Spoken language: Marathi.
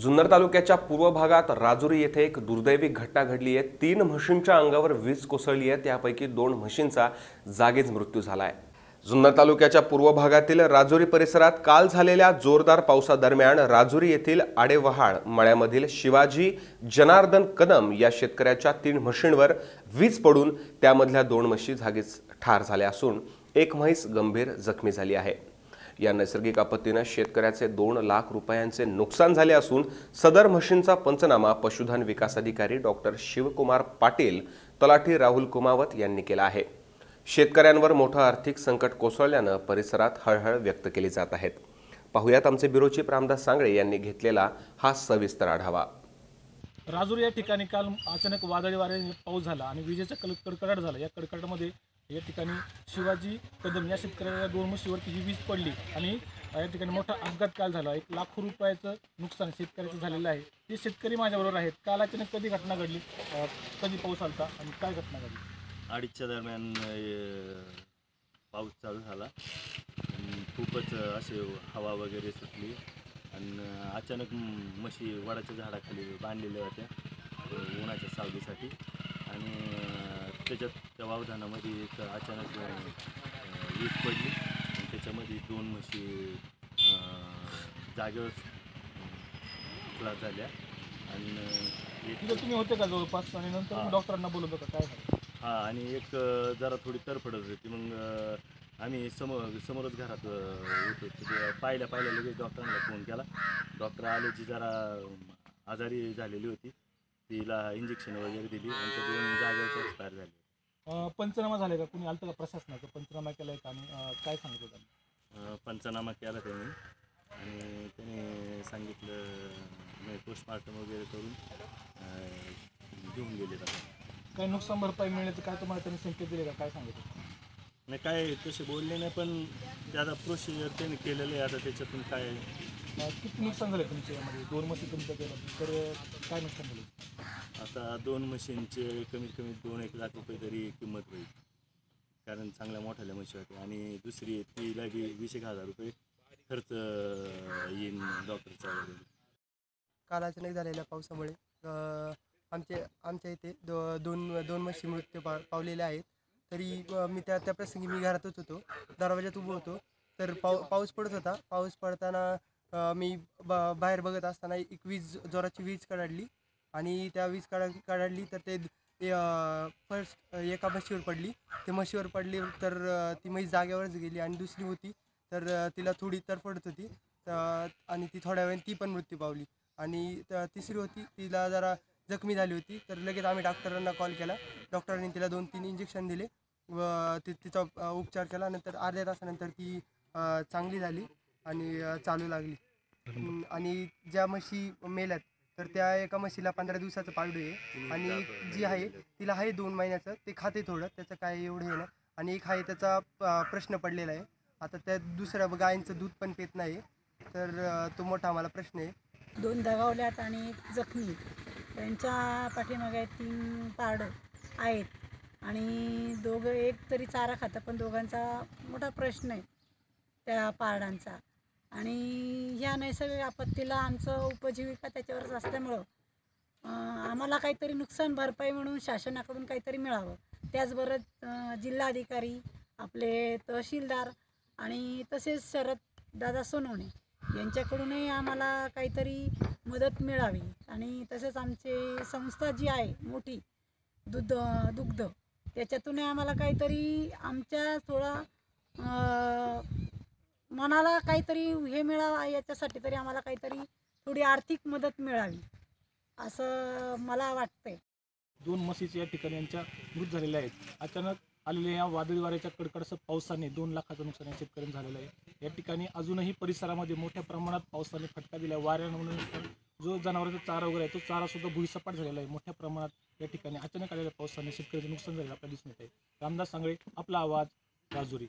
जुन्नर तालुक्याच्या पूर्व भागात राजुरी येथे एक दुर्दैवी घटना घडली आहे. तीन म्हशींच्या अंगावर वीज कोसळली आहे. त्यापैकी दोन म्हशींचा जागीच मृत्यू झाला आहे जुन्नर तालुक्याच्या पूर्व भागातील राजुरी परिसरात काल झालेल्या जोरदार पावसादरम्यान राजुरी येथील आडेवहाळ मळ्यामधील शिवाजी जनार्दन कदम या शेतकऱ्याच्या तीन म्हशींवर वीज पडून त्यामधल्या दोन म्हशी जागीच ठार झाल्या असून एक म्हैस गंभीर जखमी झाली आहे. या नैसर्गिक आपत्तीनं शेतकऱ्याचे दोन लाख रुपयांचे नुकसान झाले असून सदर म्हशींचा पंचनामा पशुधन विकास अधिकारी डॉक्टर शिवकुमार पाटील तलाठी राहुल कुमावत यांनी केला आहे. शेतकऱ्यांवर मोठं आर्थिक संकट कोसळल्यानं परिसरात हळहळ व्यक्त केली जात आहेत. पाहुयात आमचे ब्युरो रामदास सांगळे यांनी घेतलेला हा सविस्तर आढावा. राजूर या ठिकाणी काल अचानक वादळी वाऱ्याने पाऊस झाला आणि विजेचा कल कडकडाट झाला. या कडकडाटामध्ये या ठिकाणी शिवाजी कदम या शेतकऱ्याला दोन म्हशीवरती ही वीज पडली आणि या ठिकाणी मोठा अपघात काल झाला. एक लाखो रुपयाचं नुकसान शेतकऱ्याचं झालेलं आहे. ते शेतकरी माझ्याबरोबर आहेत. काल अचानक कधी घटना घडली? कधी पाऊस आलता आणि काय घटना घडली? अडीचच्या दरम्यान पाऊस चालू झाला. आणि खूपच असे हवा वगैरे सुटली. आणि अचानक म्हशी वडाच्या झाडाखाली बांधलेल्या होत्या. उन्हाच्या सावलीसाठी. त्याच्यात त्या वावधानामध्ये एक अचानक वीज पडली. आणि त्याच्यामध्ये दोन म्हशी जागेवर फ्लाट झाल्या. आणि एक तिथं तुम्ही होते का जवळपास? आणि नंतर हा. डॉक्टरांना बोलवलं का काय झालं? हा आणि एक अ, जरा थोडी तरफडत होती. मग अ, आम्ही समोर समोरच घरात अ, होतो. तिथे पाहिल्या पाहिल्या लगेच डॉक्टरांना फोन केला. डॉक्टर आले जी जरा अम, आजारी झालेली होती. तिला इंजेक्शन वगैरे दिली. आणि त्या दोन जागेवरच एक्सपायर झाले. पंचनामा झाले का? कुणी आलं का प्रशासनाचं? पंचनामा केलाय का? आणि काय सांगितलं त्यांनी? अ, पंचनामा केला त्यांनी. आणि त्याने सांगितलं पोस्टमार्टम वगैरे करून अ, घेऊन गेले आता. काही नुकसान भरपाई मिळण्याचं काय तुम्हाला त्यांनी संकेत दिले का? काय सांगितलं? नाही काय तसे बोलले नाही पण ते आता प्रोसिजर त्यांनी केलेलं आहे. आता त्याच्यातून काय? अं, किती नुकसान झालं तुमच्या यामध्ये? दोन म्हशी तुमचं केलं तर काय नुकसान झालं आता दोन मशीनचे कमीत कमी दोन एक लाख रुपये तरी किंमत होईल. कारण चांगल्या मोठ्याल्या म्हशी होते आणि दुसरी तीला बी वीस एक हजार रुपये खर्च येईल डॉक्टरचा वगैरे. काल अचानक झालेल्या पावसामुळे आमचे आमच्या इथे दो दोन दोन म्हशी मृत्यू पा पावलेल्या आहेत. तरी मी त्या त्या प्रसंगी मी घरातच होतो. दरवाजात उभं होतो. तर पाऊ पाऊस पडत होता. पाऊस पडताना मी ब बाहेर बघत असताना एक वीज जोराची वीज कडाडली आणि त्या वीज काढा काढली तर ते फर्स्ट एका म्हशीवर पडली. ते म्हशीवर पडली तर ती म्हैस जागेवरच गेली आणि दुसरी होती. तर तिला थोडी तरफडत होती. तर आणि ती थोड्या वेळाने ती पण मृत्यू पावली. आणि तिसरी होती. तिला जरा जखमी झाली होती. तर लगेच आम्ही डॉक्टरांना कॉल केला. डॉक्टरांनी तिला दोन तीन इंजेक्शन दिले. व ति तिचा उपचार केला. नंतर अर्ध्या तासानंतर ती चांगली झाली आणि चालू लागली. आणि ज्या म्हशी मेल्यात तर त्या एका म्हशीला पंधरा दिवसाचं पाळडू आहे. आणि एक जी आहे तिला आहे दोन महिन्याचं. ते खाते थोडं त्याचं काय एवढं हे नाही. आणि एक आहे त्याचा अ, प्रश्न पडलेला आहे. आता त्या दुसऱ्या गायींचं दूध पण पित नाही. तर अ, तो मोठा आम्हाला प्रश्न आहे. दोन दगावल्यात आणि एक जखमी. त्यांच्या पाठीमागे तीन पारडं आहेत. आणि दोघं एक तरी चारा खातं पण दोघांचा मोठा प्रश्न आहे त्या पारडांचा. आणि ह्या नैसर्गिक आपत्तीला आमचं उपजीविका त्याच्यावरच असल्यामुळं आम्हाला काहीतरी नुकसान भरपाई म्हणून शासनाकडून काहीतरी मिळावं. त्याचबरोबर जिल्हाधिकारी आपले तहसीलदार आणि तसेच शरद दादा सोनवणे यांच्याकडूनही आम्हाला काहीतरी मदत मिळावी. आणि तसेच आमची संस्था जी आहे मोठी दुध दुग्ध त्याच्यातूनही आम्हाला काहीतरी आमच्या थोडा मनाला काहीतरी हे मिळावं याच्यासाठी तरी आम्हाला काहीतरी थोडी आर्थिक मदत मिळावी असं मला वाटतंय. दोन म्हशीचे या ठिकाणी यांच्या मृत झालेल्या आहेत. अचानक आलेल्या या वादळी वाऱ्याच्या कडकडसं पावसाने दोन लाखाचं नुकसान या शेतकऱ्यांनी झालेलं आहे. या ठिकाणी अजूनही परिसरामध्ये मोठ्या प्रमाणात पावसाने फटका दिला. आहे वाऱ्यामुळे जो जनावरांचा चारा वगैरे आहे तो चारा सुद्धा भुईसपाट झालेला आहे. मोठ्या प्रमाणात या ठिकाणी अचानक आलेल्या पावसाने शेतकऱ्याचं नुकसान झालेलं आपल्याला दिसून येत आहे. रामदास सांगळे आपला आवाज राजुरी.